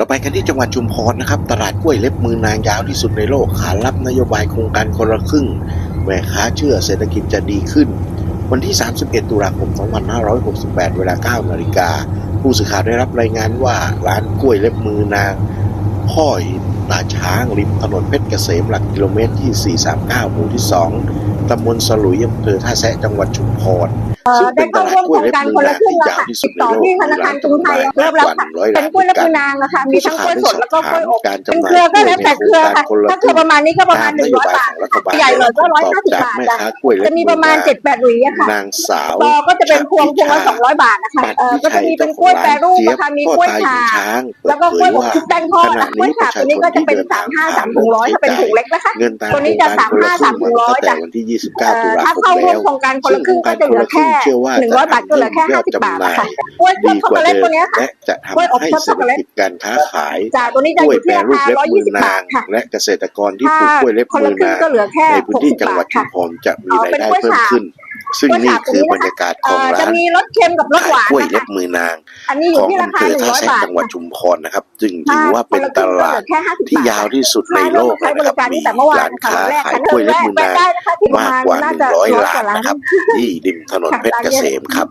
ราไปกันที่จังหวัดชุมพรนะครับ ตลาดกล้วยเล็บมือนางยาวที่สุดในโลกขารับนโยบายโครงการคนละครึ่งแม่ค้าเชื่อเศรษฐกิจจะดีขึ้น วันที่ 31 ตุลาคม 2568 เวลา 9 นาฬิกา ผู้สื่อข่าวได้รับรายงานว่าร้านกล้วยเล็บมือนาง พ่อหินตาช้างริมถนนเพชรเกษมหลักกิโลเมตรที่ 439 หมู่ที่ 2 ตำบลสลุยอำเภอท่าแซะจังหวัดชุมพรเอ่อซึ่งเป็ได้นตเข้าลาดร่วมกโคล้วยรงเล็บการมืคนอละนางครึ่งที่อะยาวค่ะที่สุดติดในต่อโลกที่ธนาคารกรุงไทยกว่าเป็นกล้วยเล็บมือ100นางนะคะมีผู้สื่ทั้องข่าวกล้วยได้สสดอบแล้วก็กล้ถาวยมอบการเป็นจำหเคน่ายรือก็กล้วยแล้วในแต่โคเครงรือการค่ะคนละถ้าคเครืรึ่องประมาณนี้ก็ประมาตาณมหนึ่นงโยร้อยบายบาทของรัฐบาลใหญ่หน่อยก็ร้อยห้าสิบจากบาทแม่จ้ะค้ากล้วยเล็บจะมีมืประมาณอนางเจ็ดแปดหวีอะค่ะนางสาวต่อก็จะเป็นพวงพวงละสองร้อยบาทนะคะปัดเออพิก็จะชัยมีเป็เจ้านขกล้อวยงแปรร้านรูปเจี๊ยบนะคะมีพ่อกล้วยตายชาหินช้างเปิแล้ดวก็เผกล้วยยอบว่าชุบแป้งทอดขณะนี้ปฉาระชาตัวชนี้ก็จะที่เป็นเดินสาทามงห้าผ่าสานมถุงงร้อยใช้ถ้าเป็นจ่าถุยงเล็กนะคะเงินตามตัวนี้โครจะงการสามคนละห้าครึ่สางมาถุงร้อยตั้งแต่วันที่เอ่29 ตุลาถ้าคมเข้าวแล้วโครงการคนซึ่งละโครึ่งการก็จะคเหนลือละครึ่แค่งเชื่อว่าหนึ่งจะร้อยบาทำก็เหลือแค่ให้ยห้าอดสิบบาทจำหน่านะคะยกล้วยช็อดีกโกว่าแลตเดิตัวมเนี้ยค่ะและจะทำให้เศรษฐแลตกิจการค้าขายจ้ะตัวนี้กจะล้อวยยู่แปรที่รารูปคาเล็บร้อยมืยี่อสิบบาทค่ะและเกษตรกรที่ปลูกกล้วยเล็บคนมือนางในพื้นที่จังหวัดชุมพรจะมีรายได้เพิ่มขึ้น ซึ่งกล้วยนี่ฉาบตัวคือนี้บรนะรคะยากาศขเอ่องอจะร้านมีรสเค็มกับรสหายนขากล้วยนะเล็คะบมือนางอันนี้อขยู่องที่ราอำเภคาอหนึ่งท่าร้อยแซะบาทจังหวัดค่ะชุมพรนะครับจึงถ้าถือว่าคเป็นนละคตรึ่งก็ลาเหลืดอแค่ห้าสิบที่บาทยาวที่สุดในมาโลเริ่มกใช้เลยบนะครับริการมีนี้แต่เมื่อวานร้านค่ะค้าวันแรกขายคันกล้วยเริ่เล็บมมือแรกนางได้นะคะที่ประมากมาณกว่าน่าจะ100ร้อยร้ากว่านร้านนะครับ ที่ริมถนนเพชรเกษมครับ